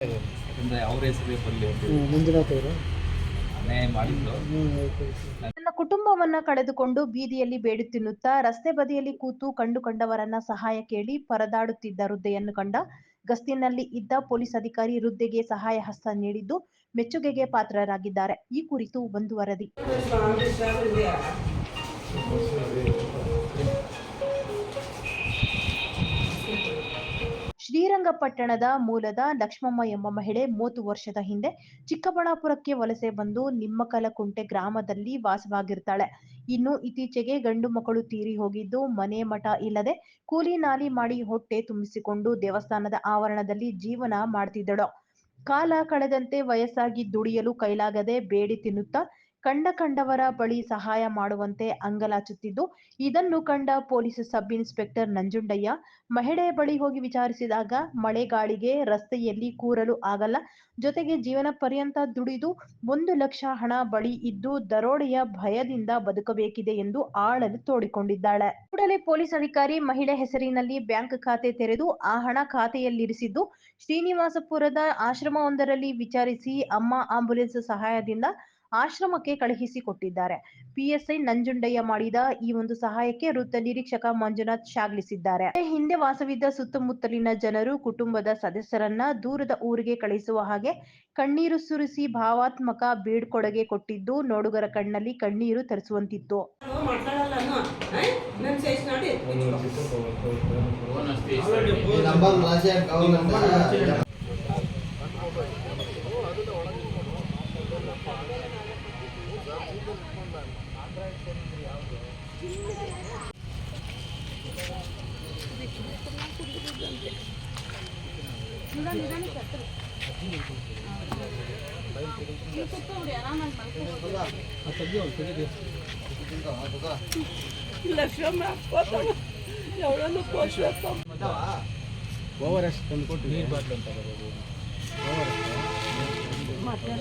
ಯಾಕಂದ್ರೆ ಅವ್ರ ಹೆಸರೇ ಬರಲಿ ಅಂತ ಹ್ಮ್, ಮಂಜುನಾಥ್ ಅವರು? ಅನ್ಯಾಯ ಮಾಡಿದ್ರು ತನ್ನ ಕುಟುಂಬವನ್ನ ಕಳೆದುಕೊಂಡು ಬೀದಿಯಲ್ಲಿ ಬೇಡು ತಿನ್ನುತ್ತಾ ರಸ್ತೆ ಬದಿಯಲ್ಲಿ ಕೂತು ಕಂಡು ಕಂಡವರನ್ನ ಸಹಾಯ ಕೇಳಿ ಪರದಾಡುತ್ತಿದ್ದ ವೃದ್ಧೆಯನ್ನು ಕಂಡ ಗಸ್ತಿನಲ್ಲಿ ಇದ್ದ ಪೊಲೀಸ್ ಅಧಿಕಾರಿ ವೃದ್ಧೆಗೆ ಸಹಾಯ ಹಸ್ತ ನೀಡಿದ್ದು ಮೆಚ್ಚುಗೆಗೆ ಪಾತ್ರರಾಗಿದ್ದಾರೆ. ಈ ಕುರಿತು ಒಂದು ವರದಿ. ಶ್ರೀರಂಗಪಟ್ಟಣದ ಮೂಲದ ಲಕ್ಷ್ಮಮ್ಮ ಎಂಬ ಮಹಿಳೆ ಮೂವತ್ತು ವರ್ಷದ ಹಿಂದೆ ಚಿಕ್ಕಬಳ್ಳಾಪುರಕ್ಕೆ ವಲಸೆ ಬಂದು ನಿಮ್ಮಕಲಕುಂಟೆ ಗ್ರಾಮದಲ್ಲಿ ವಾಸವಾಗಿರ್ತಾಳೆ. ಇನ್ನು ಇತ್ತೀಚೆಗೆ ಗಂಡು ಮಕ್ಕಳು ತೀರಿ ಹೋಗಿದ್ದು ಮನೆ ಮಠ ಇಲ್ಲದೆ ಕೂಲಿ ನಾಲಿ ಮಾಡಿ ಹೊಟ್ಟೆ ತುಂಬಿಸಿಕೊಂಡು ದೇವಸ್ಥಾನದ ಆವರಣದಲ್ಲಿ ಜೀವನ ಮಾಡ್ತಿದ್ದಳು. ಕಾಲ ಕಳೆದಂತೆ ವಯಸ್ಸಾಗಿ ದುಡಿಯಲು ಕೈಲಾಗದೆ ಬೇಡಿ ತಿನ್ನುತ್ತಾ ಕಂಡ ಕಂಡವರ ಬಳಿ ಸಹಾಯ ಮಾಡುವಂತೆ ಅಂಗಲಾಚುತ್ತಿದ್ದು, ಇದನ್ನು ಕಂಡ ಪೊಲೀಸ್ ಸಬ್ ಇನ್ಸ್ಪೆಕ್ಟರ್ ನಂಜುಂಡಯ್ಯ, ಮಹಿಳೆ ಬಳಿ ಹೋಗಿ ವಿಚಾರಿಸಿದಾಗ ಮಳೆಗಾಳಿಗೆ ರಸ್ತೆಯಲ್ಲಿ ಕೂರಲು ಆಗಲ್ಲ, ಜೊತೆಗೆ ಜೀವನ ಪರ್ಯಂತ ದುಡಿದು ಒಂದು ಲಕ್ಷ ಹಣ ಬಳಿ ಇದ್ದು ದರೋಡೆಯ ಭಯದಿಂದ ಬದುಕಬೇಕಿದೆ ಎಂದು ಆಳಲು ತೋಡಿಕೊಂಡಿದ್ದಾಳೆ. ಕೂಡಲೇ ಪೊಲೀಸ್ ಅಧಿಕಾರಿ ಮಹಿಳೆ ಹೆಸರಿನಲ್ಲಿ ಬ್ಯಾಂಕ್ ಖಾತೆ ತೆರೆದು ಆ ಹಣ ಖಾತೆಯಲ್ಲಿರಿಸಿದ್ದು, ಶ್ರೀನಿವಾಸಪುರದ ಆಶ್ರಮವೊಂದರಲ್ಲಿ ವಿಚಾರಿಸಿ ಅಮ್ಮ ಆಂಬುಲೆನ್ಸ್ ಸಹಾಯದಿಂದ ಆಶ್ರಮಕ್ಕೆ ಕಳುಹಿಸಿ ಕೊಟ್ಟಿದ್ದಾರೆ. ಪಿಎಸ್ಐ ನಂಜುಂಡಯ್ಯ ಮಾಡಿದ ಈ ಒಂದು ಸಹಾಯಕ್ಕೆ ವೃತ್ತ ನಿರೀಕ್ಷಕ ಮಂಜುನಾಥ್ ಶ್ಲಾಘಿಸಿದ್ದಾರೆ. ಹಿಂದೆ ವಾಸವಿದ್ದ ಸುತ್ತಮುತ್ತಲಿನ ಜನರು ಕುಟುಂಬದ ಸದಸ್ಯರನ್ನ ದೂರದ ಊರಿಗೆ ಕಳಿಸುವ ಹಾಗೆ ಕಣ್ಣೀರು ಸುರಿಸಿ ಭಾವಾತ್ಮಕ ಬೀಳ್ಕೊಡುಗೆ ಕೊಟ್ಟಿದ್ದು ನೋಡುಗರ ಕಣ್ಣಲ್ಲಿ ಕಣ್ಣೀರು ತರಿಸುವಂತಿತ್ತು. ಓವರ್ ಅಷ್ಟು ತಂದುಕೊಟ್ಟು ನೀರು ಬಾಟ್ಲು ಅಂತ ಮತ್ತೆ